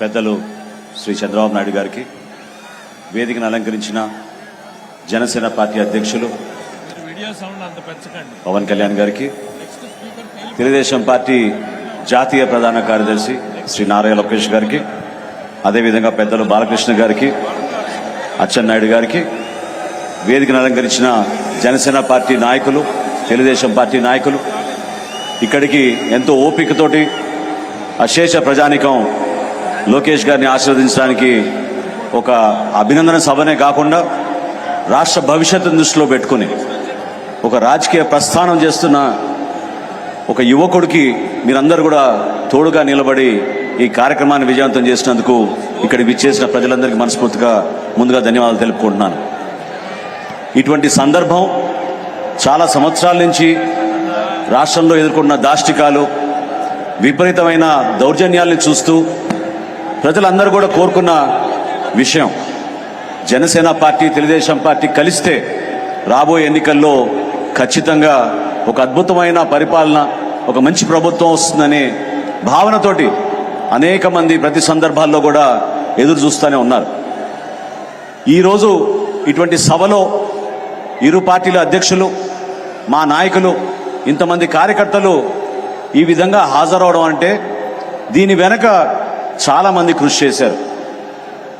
పెద్దలు శ్రీ చంద్రబాబు నాయుడు గారికి వేదికను అలంకరించిన జనసేన పార్టీ అధ్యక్షులు పవన్ కళ్యాణ్ గారికి తెలుగుదేశం పార్టీ జాతీయ ప్రధాన కార్యదర్శి శ్రీ నారాయణ లోకేష్ గారికి అదేవిధంగా పెద్దలు బాలకృష్ణ గారికి అచ్చెన్నాయుడు గారికి వేదికను అలంకరించిన జనసేన పార్టీ నాయకులు తెలుగుదేశం పార్టీ నాయకులు ఇక్కడికి ఎంతో ఓపికతోటి అశేష ప్రజానికం లోకేష్ గారిని ఆశీర్వదించడానికి ఒక అభినందన సభనే కాకుండా రాష్ట్ర భవిష్యత్తును దృష్టిలో పెట్టుకుని ఒక రాజకీయ ప్రస్థానం చేస్తున్న ఒక యువకుడికి మీరందరూ కూడా తోడుగా నిలబడి ఈ కార్యక్రమాన్ని విజయవంతం చేసినందుకు ఇక్కడ విచ్చేసిన ప్రజలందరికీ మనస్ఫూర్తిగా ముందుగా ధన్యవాదాలు తెలుపుకుంటున్నాను. ఇటువంటి సందర్భం చాలా సంవత్సరాల నుంచి రాష్ట్రంలో ఎదుర్కొన్న దాష్టికాలు విపరీతమైన దౌర్జన్యాల్ని చూస్తూ ప్రజలందరూ కూడా కోరుకున్న విషయం. జనసేన పార్టీ తెలుగుదేశం పార్టీ కలిస్తే రాబోయే ఎన్నికల్లో ఖచ్చితంగా ఒక అద్భుతమైన పరిపాలన ఒక మంచి ప్రభుత్వం వస్తుందనే భావనతోటి అనేక మంది ప్రతి సందర్భాల్లో కూడా ఎదురు చూస్తూనే ఉన్నారు. ఈరోజు ఇటువంటి సభలో ఇరు పార్టీల అధ్యక్షులు మా నాయకులు ఇంతమంది కార్యకర్తలు ఈ విధంగా హాజరవడం అంటే దీని వెనక చాలామంది కృషి చేశారు.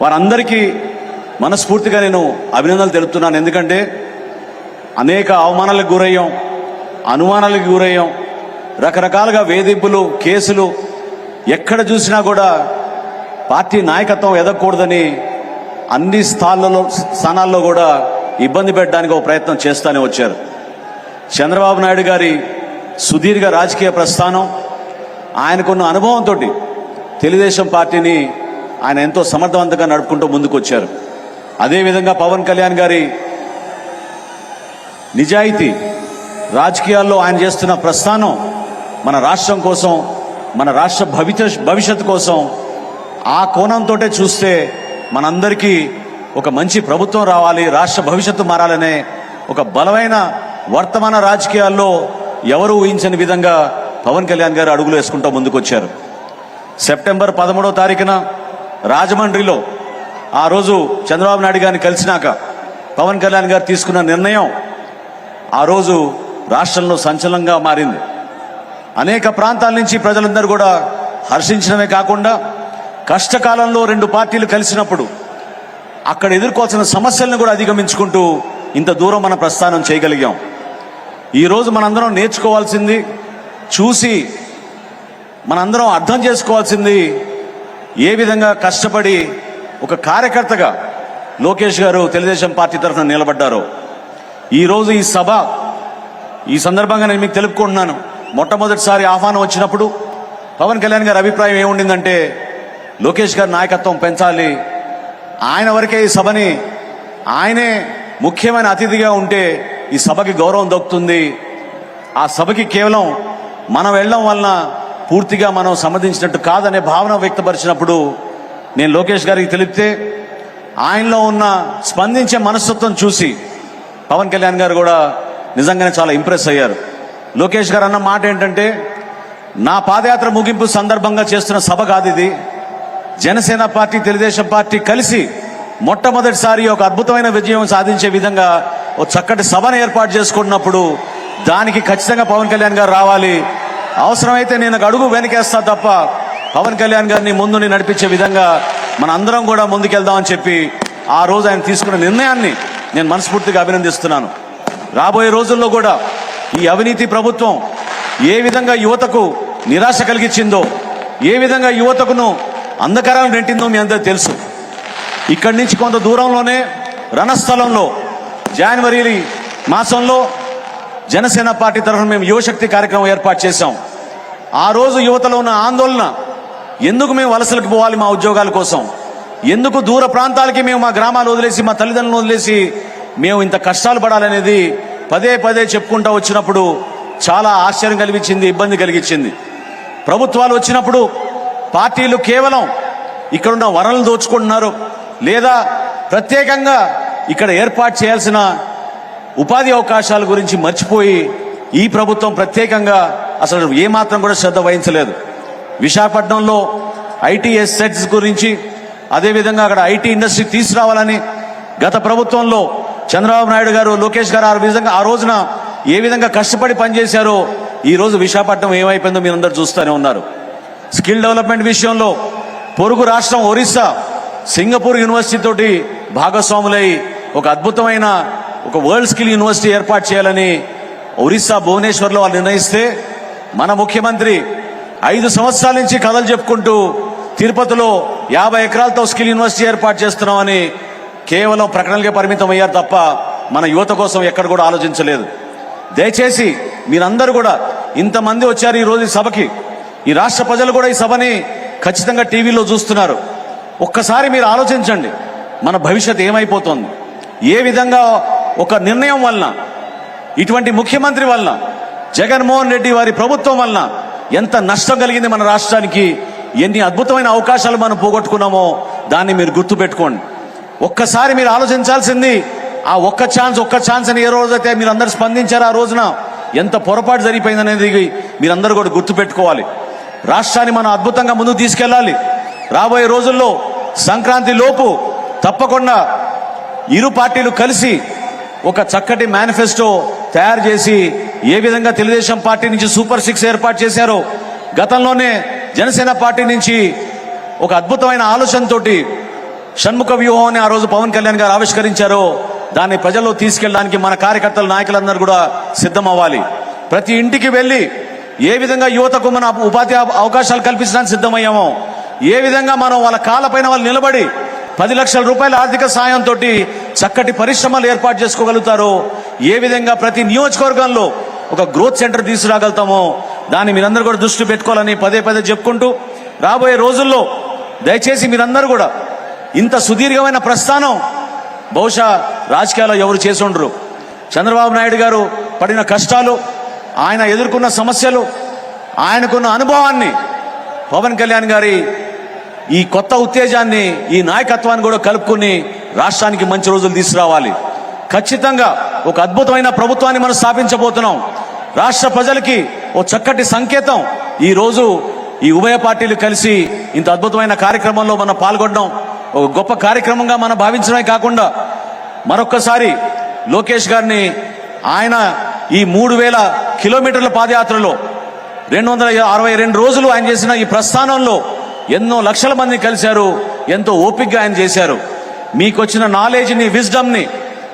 వారందరికీ మనస్ఫూర్తిగా నేను అభినందనలు తెలుపుతున్నాను. ఎందుకంటే అనేక అవమానాలకు గురయ్యాం అనుమానాలకు గురయ్యాం రకరకాలుగా వేధింపులు కేసులు ఎక్కడ చూసినా కూడా పార్టీ నాయకత్వం ఎదగకూడదని అన్ని స్థానాల్లో స్థానాల్లో కూడా ఇబ్బంది పెట్టడానికి ఒక ప్రయత్నం చేస్తూనే వచ్చారు. చంద్రబాబు నాయుడు గారి సుదీర్ఘ రాజకీయ ప్రస్థానం ఆయనకున్న అనుభవంతో తెలుగుదేశం పార్టీని ఆయన ఎంతో సమర్థవంతంగా నడుపుకుంటూ ముందుకొచ్చారు. అదేవిధంగా పవన్ కళ్యాణ్ గారి నిజాయితీ రాజకీయాల్లో ఆయన చేస్తున్న ప్రస్థానం మన రాష్ట్రం కోసం మన రాష్ట్ర భవిష్యత్ భవిష్యత్తు కోసం ఆ కోణంతో చూస్తే మనందరికీ ఒక మంచి ప్రభుత్వం రావాలి రాష్ట్ర భవిష్యత్తు మారాలనే ఒక బలమైన వర్తమాన రాజకీయాల్లో ఎవరు ఊహించని విధంగా పవన్ కళ్యాణ్ గారు అడుగులు వేసుకుంటూ ముందుకొచ్చారు. సెప్టెంబర్ పదమూడవ తారీఖున రాజమండ్రిలో ఆ రోజు చంద్రబాబు నాయుడు గారిని కలిసినాక పవన్ కళ్యాణ్ గారు తీసుకున్న నిర్ణయం ఆ రోజు రాష్ట్రంలో సంచలనంగా మారింది. అనేక ప్రాంతాల నుంచి ప్రజలందరూ కూడా హర్షించడమే కాకుండా కష్టకాలంలో రెండు పార్టీలు కలిసినప్పుడు అక్కడ ఎదుర్కోవాల్సిన సమస్యలను కూడా అధిగమించుకుంటూ ఇంత దూరం మనం ప్రస్థానం చేయగలిగాం. ఈరోజు మనందరం నేర్చుకోవాల్సింది చూసి మనందరం అర్థం చేసుకోవాల్సింది ఏ విధంగా కష్టపడి ఒక కార్యకర్తగా లోకేష్ గారు తెలుగుదేశం పార్టీ తరఫున నిలబడ్డారు. ఈరోజు ఈ సభ ఈ సందర్భంగా నేను మీకు తెలుపుకుంటున్నాను. మొట్టమొదటిసారి ఆహ్వానం వచ్చినప్పుడు పవన్ కళ్యాణ్ గారి అభిప్రాయం ఏముండిందంటే లోకేష్ గారి నాయకత్వం పెంచాలి. ఆయన వరకే ఈ సభని ఆయనే ముఖ్యమైన అతిథిగా ఉంటే ఈ సభకి గౌరవం దక్కుతుంది. ఆ సభకి కేవలం మనం వెళ్ళడం వలన పూర్తిగా మనం సమ్మతించినట్టు కాదనే భావన వ్యక్తపరిచినప్పుడు నేను లోకేష్ గారికి తెలిపితే ఆయనలో ఉన్న స్పందించే మనస్తత్వం చూసి పవన్ కళ్యాణ్ గారు కూడా నిజంగానే చాలా ఇంప్రెస్ అయ్యారు. లోకేష్ గారు అన్న మాట ఏంటంటే నా పాదయాత్ర ముగింపు సందర్భంగా చేస్తున్న సభ కాదు ఇది. జనసేన పార్టీ తెలుగుదేశం పార్టీ కలిసి మొట్టమొదటిసారి ఒక అద్భుతమైన విజయం సాధించే విధంగా ఒక చక్కటి సభను ఏర్పాటు చేసుకున్నప్పుడు దానికి ఖచ్చితంగా పవన్ కళ్యాణ్ గారు రావాలి. అవసరమైతే నేను అడుగు వెనకేస్తా తప్ప పవన్ కళ్యాణ్ గారిని ముందుని నడిపించే విధంగా మన అందరం కూడా ముందుకెళ్దామని చెప్పి ఆ రోజు ఆయన తీసుకున్న నిర్ణయాన్ని నేను మనస్ఫూర్తిగా అభినందిస్తున్నాను. రాబోయే రోజుల్లో కూడా ఈ అవినీతి ప్రభుత్వం ఏ విధంగా యువతకు నిరాశ కలిగించిందో ఏ విధంగా యువతకును అంధకారాలు నెట్టిందో మీ అందరూ తెలుసు. ఇక్కడి నుంచి కొంత దూరంలోనే రణస్థలంలో జనవరి మాసంలో జనసేన పార్టీ తరఫున మేము యువశక్తి కార్యక్రమం ఏర్పాటు చేశాం. ఆ రోజు యువతలో ఉన్న ఆందోళన ఎందుకు మేము వలసలకు పోవాలి మా ఉద్యోగాల కోసం? ఎందుకు దూర ప్రాంతాలకి మేము మా గ్రామాలు వదిలేసి మా తల్లిదండ్రులను వదిలేసి మేము ఇంత కష్టాలు పడాలనేది పదే పదే చెప్పుకుంటూ వచ్చినప్పుడు చాలా ఆశ్చర్యం కలిగించింది ఇబ్బంది కలిగించింది. ప్రభుత్వాలు వచ్చినప్పుడు పార్టీలు కేవలం ఇక్కడున్న వనరులు దోచుకుంటున్నారు. లేదా ప్రత్యేకంగా ఇక్కడ ఏర్పాటు చేయాల్సిన ఉపాధి అవకాశాల గురించి మర్చిపోయి ఈ ప్రభుత్వం ప్రత్యేకంగా అసలు ఏమాత్రం కూడా శ్రద్ధ వహించలేదు. విశాఖపట్నంలో ఐటీఎస్ సెట్స్ గురించి అదేవిధంగా అక్కడ ఐటీ ఇండస్ట్రీ తీసుకురావాలని గత ప్రభుత్వంలో చంద్రబాబు నాయుడు గారు లోకేష్ గారు ఆ విధంగా ఆ రోజున ఏ విధంగా కష్టపడి పనిచేశారో ఈరోజు విశాఖపట్నం ఏమైపోయిందో మీరందరూ చూస్తూనే ఉన్నారు. స్కిల్ డెవలప్మెంట్ విషయంలో పొరుగు రాష్ట్రం ఒరిస్సా సింగపూర్ యూనివర్సిటీ తోటి భాగస్వాములై ఒక అద్భుతమైన ఒక వరల్డ్ స్కిల్ యూనివర్సిటీ ఏర్పాటు చేయాలని ఒరిస్సా భువనేశ్వర్లో వాళ్ళు నిర్ణయిస్తే మన ముఖ్యమంత్రి ఐదు సంవత్సరాల నుంచి కథలు చెప్పుకుంటూ తిరుపతిలో యాభై ఎకరాలతో స్కిల్ యూనివర్సిటీ ఏర్పాటు చేస్తున్నామని కేవలం ప్రకటనలకే పరిమితం అయ్యారు తప్ప మన యువత కోసం ఎక్కడ కూడా ఆలోచించలేదు. దయచేసి మీరందరూ కూడా ఇంతమంది వచ్చారు ఈరోజు ఈ సభకి. ఈ రాష్ట్ర ప్రజలు కూడా ఈ సభని ఖచ్చితంగా టీవీలో చూస్తున్నారు. ఒక్కసారి మీరు ఆలోచించండి. మన భవిష్యత్ ఏమైపోతుంది? ఏ విధంగా ఒక నిర్ణయం వలన ఇటువంటి ముఖ్యమంత్రి వలన జగన్మోహన్ రెడ్డి వారి ప్రభుత్వం వలన ఎంత నష్టం కలిగింది మన రాష్ట్రానికి ఎన్ని అద్భుతమైన అవకాశాలు మనం పోగొట్టుకున్నామో దాన్ని మీరు గుర్తుపెట్టుకోండి. ఒక్కసారి మీరు ఆలోచించాల్సింది ఆ ఒక్క ఛాన్స్ ఒక్క ఛాన్స్ అని ఏ రోజైతే మీరు అందరు స్పందించారు ఆ రోజున ఎంత పొరపాటు జరిగిపోయిందనేది మీరందరూ కూడా గుర్తుపెట్టుకోవాలి. రాష్ట్రాన్ని మనం అద్భుతంగా ముందుకు తీసుకెళ్ళాలి. రాబోయే రోజుల్లో సంక్రాంతి లోపు తప్పకుండా ఇరు పార్టీలు కలిసి ఒక చక్కటి మేనిఫెస్టో తయారు చేసి ఏ విధంగా తెలుగుదేశం పార్టీ నుంచి సూపర్ సిక్స్ ఏర్పాటు చేశారో గతంలోనే జనసేన పార్టీ నుంచి ఒక అద్భుతమైన ఆలోచనతోటి షణ్ముఖ వ్యూహాన్ని ఆ రోజు పవన్ కళ్యాణ్ గారు ఆవిష్కరించారో దాన్ని ప్రజల్లో తీసుకెళ్ళడానికి మన కార్యకర్తలు నాయకులందరూ కూడా సిద్ధం అవ్వాలి ప్రతి ఇంటికి వెళ్ళి ఏ విధంగా యువతకు మన ఉపాధి అవకాశాలు కల్పించడానికి సిద్ధమయ్యామో ఏ విధంగా మనం వాళ్ళ కాళ్ళపైన వాళ్ళు నిలబడి పది లక్షల రూపాయల ఆర్థిక సాయంతో చక్కటి పరిశ్రమలు ఏర్పాటు చేసుకోగలుగుతారో ఏ విధంగా ప్రతి నియోజకవర్గంలో ఒక గ్రోత్ సెంటర్ తీసుకురాగలుగుతామో దాన్ని మీరందరూ కూడా దృష్టి పెట్టుకోవాలని పదే పదే చెప్పుకుంటూ రాబోయే రోజుల్లో దయచేసి మీరందరూ కూడా ఇంత సుదీర్ఘమైన ప్రస్థానం బహుశా రాజకీయాల్లో ఎవరు చేసి ఉండరు. చంద్రబాబు నాయుడు గారు పడిన కష్టాలు ఆయన ఎదుర్కొన్న సమస్యలు ఆయనకున్న అనుభవాన్ని పవన్ కళ్యాణ్ గారి ఈ కొత్త ఉత్తేజాన్ని ఈ నాయకత్వాన్ని కూడా కలుపుకుని రాష్ట్రానికి మంచి రోజులు తీసుకురావాలి. ఖచ్చితంగా ఒక అద్భుతమైన ప్రభుత్వాన్ని మనం స్థాపించబోతున్నాం. రాష్ట్ర ప్రజలకి ఓ చక్కటి సంకేతం. ఈ రోజు ఈ ఉభయ పార్టీలు కలిసి ఇంత అద్భుతమైన కార్యక్రమంలో మనం పాల్గొనడం ఒక గొప్ప కార్యక్రమంగా మనం భావించడమే కాకుండా మరొక్కసారి లోకేష్ గారిని ఆయన ఈ మూడు వేల కిలోమీటర్ల పాదయాత్రలో రెండు వందల అరవై రెండు రోజులు ఆయన చేసిన ఈ ప్రస్థానంలో ఎన్నో లక్షల మంది కలిశారు ఎంతో ఓపికగా ఆయన చేశారు. మీకు వచ్చిన నాలెడ్జ్ని విజ్డమ్ని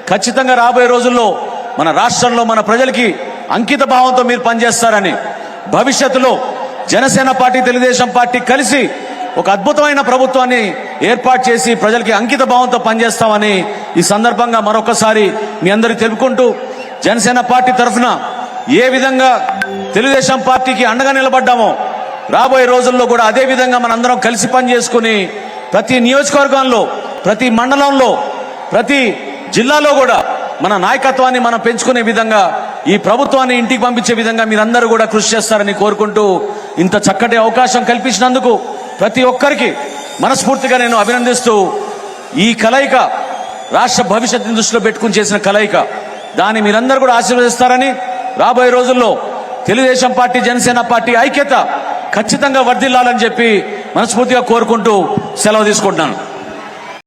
ఖచ్చితంగా రాబోయే రోజుల్లో మన రాష్ట్రంలో మన ప్రజలకి అంకిత భావంతో మీరు పనిచేస్తారని భవిష్యత్తులో జనసేన పార్టీ తెలుగుదేశం పార్టీ కలిసి ఒక అద్భుతమైన ప్రభుత్వాన్ని ఏర్పాటు చేసి ప్రజలకి అంకిత భావంతో పనిచేస్తామని ఈ సందర్భంగా మరొకసారి మీ అందరికి తెలుపుకుంటూ జనసేన పార్టీ తరఫున ఏ విధంగా తెలుగుదేశం పార్టీకి అండగా నిలబడ్డామో రాబోయే రోజుల్లో కూడా అదే విధంగా మనందరం కలిసి పని చేసుకుని ప్రతి నియోజకవర్గంలో ప్రతి మండలంలో ప్రతి జిల్లాలో కూడా మన నాయకత్వాన్ని మనం పెంచుకునే విధంగా ఈ ప్రభుత్వాన్ని ఇంటికి పంపించే విధంగా మీరందరూ కూడా కృషి చేస్తారని కోరుకుంటూ ఇంత చక్కటి అవకాశం కల్పించినందుకు ప్రతి ఒక్కరికి మనస్ఫూర్తిగా నేను అభినందిస్తూ ఈ కలయిక రాష్ట్ర భవిష్యత్తుని దృష్టిలో పెట్టుకుని చేసిన కలయిక. దాన్ని మీరందరూ కూడా ఆశీర్వదిస్తారని రాబోయే రోజుల్లో తెలుగుదేశం పార్టీ జనసేన పార్టీ ఐక్యత ఖచ్చితంగా వర్ధిల్లాలని చెప్పి మనస్ఫూర్తిగా కోరుకుంటూ సెలవు తీసుకుంటున్నాను.